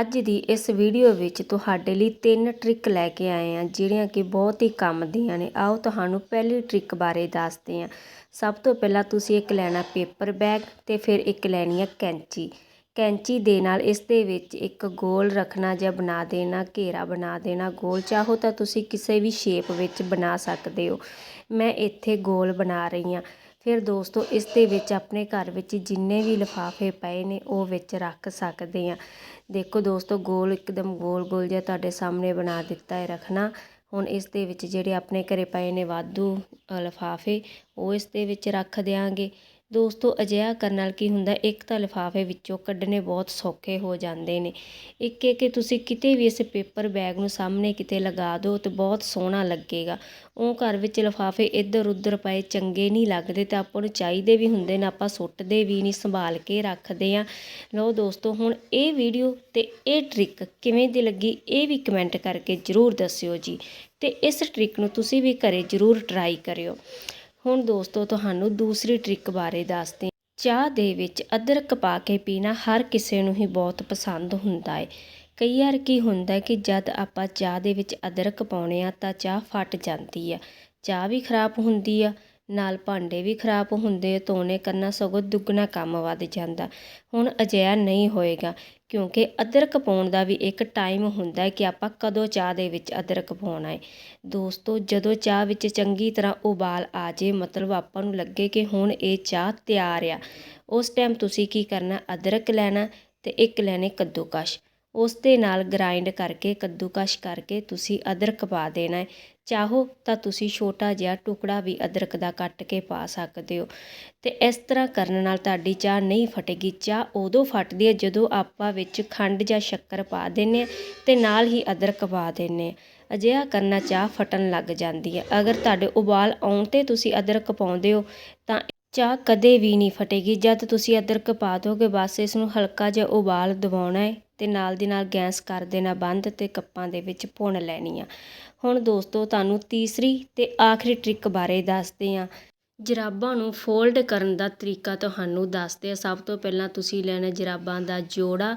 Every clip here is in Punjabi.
ਅੱਜ ਦੀ ਇਸ ਵੀਡੀਓ ਵਿੱਚ ਤੁਹਾਡੇ ਲਈ ਤਿੰਨ ਟਰਿਕ ਲੈ ਕੇ ਆਏ ਹਾਂ, ਜਿਹੜੀਆਂ ਕਿ ਬਹੁਤ ਹੀ ਕੰਮ ਦੀਆਂ ਨੇ। ਆਓ ਤੁਹਾਨੂੰ ਪਹਿਲੀ ਟਰਿਕ ਬਾਰੇ ਦੱਸਦੇ ਹਾਂ। ਸਭ ਤੋਂ ਪਹਿਲਾਂ ਤੁਸੀਂ ਇੱਕ ਲੈਣਾ ਪੇਪਰ ਬੈਗ ਤੇ ਫਿਰ ਇੱਕ ਲੈਣੀ ਆ ਕੈਂਚੀ। ਕੈਂਚੀ ਦੇ ਨਾਲ ਇਸ ਦੇ ਵਿੱਚ ਇੱਕ ਗੋਲ ਰੱਖਣਾ ਜਾਂ ਬਣਾ ਦੇਣਾ, ਘੇਰਾ ਬਣਾ ਦੇਣਾ। ਗੋਲ ਚਾਹੋ ਤਾਂ ਤੁਸੀਂ ਕਿਸੇ ਵੀ ਸ਼ੇਪ ਵਿੱਚ ਬਣਾ ਸਕਦੇ ਹੋ। ਮੈਂ ਇੱਥੇ ਗੋਲ ਬਣਾ ਰਹੀ ਹਾਂ। ਫਿਰ ਦੋਸਤੋ, ਇਸ ਦੇ ਵਿੱਚ ਆਪਣੇ ਘਰ ਵਿੱਚ ਜਿੰਨੇ ਵੀ ਲਿਫਾਫੇ ਪਏ ਨੇ, ਉਹ ਵਿੱਚ ਰੱਖ ਸਕਦੇ ਆ ਦੇਖੋ ਦੋਸਤੋ, ਗੋਲ ਇੱਕਦਮ ਗੋਲ ਗੋਲ ਜਿਹਾ ਤੁਹਾਡੇ ਸਾਹਮਣੇ ਬਣਾ ਦਿੱਤਾ ਹੈ ਰੱਖਣਾ। ਹੁਣ ਇਸ ਦੇ ਵਿੱਚ ਜਿਹੜੇ ਆਪਣੇ ਘਰੇ ਪਏ ਨੇ ਵਾਧੂ ਲਿਫਾਫੇ, ਉਹ ਇਸ ਦੇ ਵਿੱਚ ਰੱਖ ਦਿਆਂਗੇ। ਦੋਸਤੋ, ਅਜਿਹਾ ਕਰਨ ਨਾਲ ਕੀ ਹੁੰਦਾ, ਇੱਕ ਤਾਂ ਲਿਫਾਫੇ ਵਿੱਚੋਂ ਕੱਢਣੇ ਬਹੁਤ ਸੌਖੇ ਹੋ ਜਾਂਦੇ ਨੇ। ਇੱਕ ਇੱਕ ਤੁਸੀਂ ਕਿਤੇ ਵੀ ਇਸ ਪੇਪਰ ਬੈਗ ਨੂੰ ਸਾਹਮਣੇ ਕਿਤੇ ਲਗਾ ਦਿਓ ਤੇ ਬਹੁਤ ਸੋਹਣਾ ਲੱਗੇਗਾ। ਉਹ ਘਰ ਵਿੱਚ ਲਿਫਾਫੇ ਇੱਧਰ ਉੱਧਰ ਪਏ, ਚੰਗੇ ਨਹੀਂ ਲੱਗਦੇ ਤੇ ਆਪਾਂ ਨੂੰ ਚਾਹੀਦੇ ਵੀ ਹੁੰਦੇ ਨੇ, ਆਪਾਂ ਸੁੱਟਦੇ ਵੀ ਨਹੀਂ, ਸੰਭਾਲ ਕੇ ਰੱਖਦੇ ਆ ਲਓ ਦੋਸਤੋ, ਹੁਣ ਇਹ ਵੀਡੀਓ ਤੇ ਇਹ ਟ੍ਰਿਕ ਕਿਵੇਂ ਦੀ ਲੱਗੀ, ਇਹ ਵੀ ਕਮੈਂਟ ਕਰਕੇ ਜ਼ਰੂਰ ਦੱਸਿਓ ਜੀ। ਤੇ ਇਸ ਟ੍ਰਿਕ ਨੂੰ ਤੁਸੀਂ ਵੀ ਘਰੇ ਜ਼ਰੂਰ ਟਰਾਈ ਕਰਿਓ। ਹੁਣ ਦੋਸਤੋ, ਤੁਹਾਨੂੰ ਦੂਸਰੀ ਟ੍ਰਿਕ ਬਾਰੇ ਦੱਸਦੇ ਚਾਹ ਦੇ ਵਿੱਚ ਅਦਰਕ ਪਾ ਕੇ ਪੀਣਾ ਹਰ ਕਿਸੇ ਨੂੰ ਹੀ ਬਹੁਤ ਪਸੰਦ ਹੁੰਦਾ ਹੈ ਕਈ ਵਾਰ ਕੀ ਹੁੰਦਾ ਕਿ ਜਦ ਆਪਾਂ ਚਾਹ ਦੇ ਵਿੱਚ ਅਦਰਕ ਪਾਉਣੇ ਆ ਤਾਂ ਚਾਹ ਫਟ ਜਾਂਦੀ ਆ। ਚਾਹ ਵੀ ਖਰਾਬ ਹੁੰਦੀ ਆ ਨਾਲ ਭਾਂਡੇ ਵੀ ਖਰਾਬ ਹੁੰਦੇ ਧੋਣੇ ਕਰਨਾ ਸਗੋਂ ਦੁੱਗਣਾ ਕੰਮ ਵੱਧ ਜਾਂਦਾ। ਹੁਣ ਅਜਿਹਾ ਨਹੀਂ ਹੋਏਗਾ, ਕਿਉਂਕਿ ਅਦਰਕ ਪਾਉਣ ਦਾ ਵੀ ਇੱਕ ਟਾਈਮ ਹੁੰਦਾ ਕਿ ਆਪਾਂ ਕਦੋਂ ਚਾਹ ਦੇ ਵਿੱਚ ਅਦਰਕ ਪਾਉਣਾ ਹੈ ਦੋਸਤੋ, ਜਦੋਂ ਚਾਹ ਵਿੱਚ ਚੰਗੀ ਤਰ੍ਹਾਂ ਉਬਾਲ ਆ ਜੇ, ਮਤਲਬ ਆਪਾਂ ਨੂੰ ਲੱਗੇ ਕਿ ਹੁਣ ਇਹ ਚਾਹ ਤਿਆਰ ਆ, ਉਸ ਟਾਈਮ ਤੁਸੀਂ ਕੀ ਕਰਨਾ? ਅਦਰਕ ਲੈਣਾ ਤੇ ਇੱਕ ਲੈਣੇ ਕੱਦੂਕਸ਼। ਉਸ ਦੇ ਨਾਲ ਗ੍ਰਾਈਂਡ ਕਰਕੇ, ਕੱਦੂਕਸ਼ ਕਰਕੇ ਤੁਸੀਂ ਅਦਰਕ ਪਾ ਦੇਣਾ ਹੈ। ਚਾਹੋ ਤਾਂ ਤੁਸੀਂ ਛੋਟਾ ਜਿਹਾ ਟੁਕੜਾ ਵੀ ਅਦਰਕ ਦਾ ਕੱਟ ਕੇ ਪਾ ਸਕਦੇ ਹੋ। ਤੇ ਇਸ ਤਰ੍ਹਾਂ ਕਰਨ ਨਾਲ ਤੁਹਾਡੀ ਚਾਹ ਨਹੀਂ ਫਟੇਗੀ। ਚਾਹ ਉਦੋਂ ਫਟਦੀ ਹੈ ਜਦੋਂ ਆਪਾਂ ਵਿੱਚ ਖੰਡ ਜਾਂ ਸ਼ੱਕਰ ਪਾ ਦਿੰਨੇ ਆ ਤੇ ਨਾਲ ਹੀ ਅਦਰਕ ਪਾ ਦਿੰਨੇ ਆ ਅਜਿਹਾ ਕਰਨਾ ਚਾਹ ਫਟਣ ਲੱਗ ਜਾਂਦੀ ਹੈ। ਅਗਰ ਤੁਹਾਡੇ ਉਬਾਲ ਆਉਣ ਤੇ ਤੁਸੀਂ ਅਦਰਕ ਪਾਉਂਦੇ ਹੋ ਤਾਂ ਚਾਹ ਕਦੇ ਵੀ ਨਹੀਂ ਫਟੇਗੀ। ਜਦ ਤੁਸੀਂ ਅਦਰਕ ਪਾ ਦੋਗੇ, ਬਸ ਇਸ ਨੂੰ ਹਲਕਾ ਜਿਹਾ ਉਬਾਲ ਦਿਵਾਉਣਾ ਹੈ। ਅਤੇ ਨਾਲ ਦੀ ਨਾਲ ਗੈਸ ਕਰ ਦੇਣਾ ਬੰਦ ਅਤੇ ਕੱਪਾਂ ਦੇ ਵਿੱਚ ਭੁੰਨ ਲੈਣੀ ਆ। ਹੁਣ ਦੋਸਤੋ, ਤੁਹਾਨੂੰ ਤੀਸਰੀ ਅਤੇ ਆਖਰੀ ਟ੍ਰਿਕ ਬਾਰੇ ਦੱਸਦੇ ਹਾਂ ਜਰਾਬਾਂ ਨੂੰ ਫੋਲਡ ਕਰਨ ਦਾ ਤਰੀਕਾ ਤੁਹਾਨੂੰ ਦੱਸਦੇ ਆ। ਸਭ ਤੋਂ ਪਹਿਲਾਂ ਤੁਸੀਂ ਲੈਣਾ ਜਰਾਬਾਂ ਦਾ ਜੋੜਾ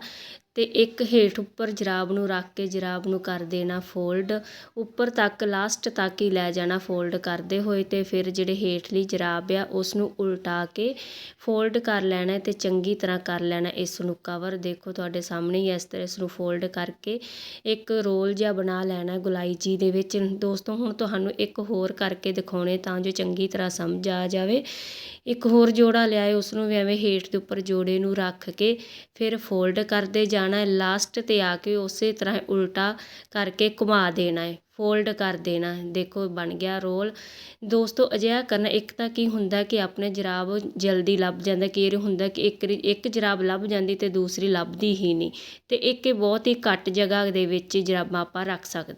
ਅਤੇ ਇੱਕ ਹੇਠ ਉੱਪਰ ਜਰਾਬ ਨੂੰ ਰੱਖ ਕੇ ਜਰਾਬ ਨੂੰ ਕਰ ਦੇਣਾ ਫੋਲਡ। ਉੱਪਰ ਤੱਕ, ਲਾਸਟ ਤੱਕ ਹੀ ਲੈ ਜਾਣਾ ਫੋਲਡ ਕਰਦੇ ਹੋਏ ਅਤੇ ਫਿਰ ਜਿਹੜੇ ਹੇਠਲੀ ਜਰਾਬ ਆ, ਉਸ ਨੂੰ ਉਲਟਾ ਕੇ ਫੋਲਡ ਕਰ ਲੈਣਾ ਅਤੇ ਚੰਗੀ ਤਰ੍ਹਾਂ ਕਰ ਲੈਣਾ, ਇਸ ਨੂੰ ਕਵਰ ਦੇਖੋ ਤੁਹਾਡੇ ਸਾਹਮਣੇ ਹੀ ਇਸ ਤਰ੍ਹਾਂ ਇਸ ਨੂੰ ਫੋਲਡ ਕਰਕੇ ਇੱਕ ਰੋਲ ਜਿਹਾ ਬਣਾ ਲੈਣਾ ਗੁਲਾਈ ਜੀ ਦੇ ਵਿੱਚ। ਦੋਸਤੋ, ਹੁਣ ਤੁਹਾਨੂੰ ਇੱਕ ਹੋਰ ਕਰਕੇ ਦਿਖਾਉਣੇ ਤਾਂ ਜੋ ਚੰਗੀ ਤਰ੍ਹਾਂ ਸਮਝ ਆ ਜਾਵੇ। ਇੱਕ ਹੋਰ ਜੋੜਾ ਲਿਆਏ, ਉਸ ਨੂੰ ਵੀ ਐਵੇਂ ਹੇਠ ਦੇ ਉੱਪਰ ਜੋੜੇ ਨੂੰ ਰੱਖ ਕੇ ਫਿਰ ਫੋਲਡ ਕਰਦੇ ਜਾਣਾ। ਹੈ। ਲਾਸਟ ਤੇ ਆ ਕੇ ਉਸੇ ਤਰ੍ਹਾਂ ਉਲਟਾ ਕਰਕੇ ਘੁਮਾ ਦੇਣਾ ਹੈ। ਫੋਲਡ ਕਰ ਦੇਣਾ ਦੇਖੋ, ਬਣ ਗਿਆ ਰੋਲ ਦੋਸਤੋ, ਅਜਿਹਾ ਕਰਨਾ, ਇੱਕ ਤਾਂ ਕੀ ਹੁੰਦਾ ਕਿ ਆਪਣੇ ਜਰਾਬ ਜਲਦੀ ਲੱਭ ਜਾਂਦਾ ਕਿ ਇਹ ਹੁੰਦਾ ਕਿ ਇੱਕ ਇੱਕ ਜਰਾਬ ਲੱਭ ਜਾਂਦੀ ਅਤੇ ਦੂਸਰੀ ਲੱਭਦੀ ਹੀ ਨਹੀਂ। ਅਤੇ ਇੱਕ ਇਹ ਬਹੁਤ ਹੀ ਘੱਟ ਜਗ੍ਹਾ ਦੇ ਵਿੱਚ ਜਰਾਬਾਂ ਆਪਾਂ ਰੱਖ ਸਕਦੇ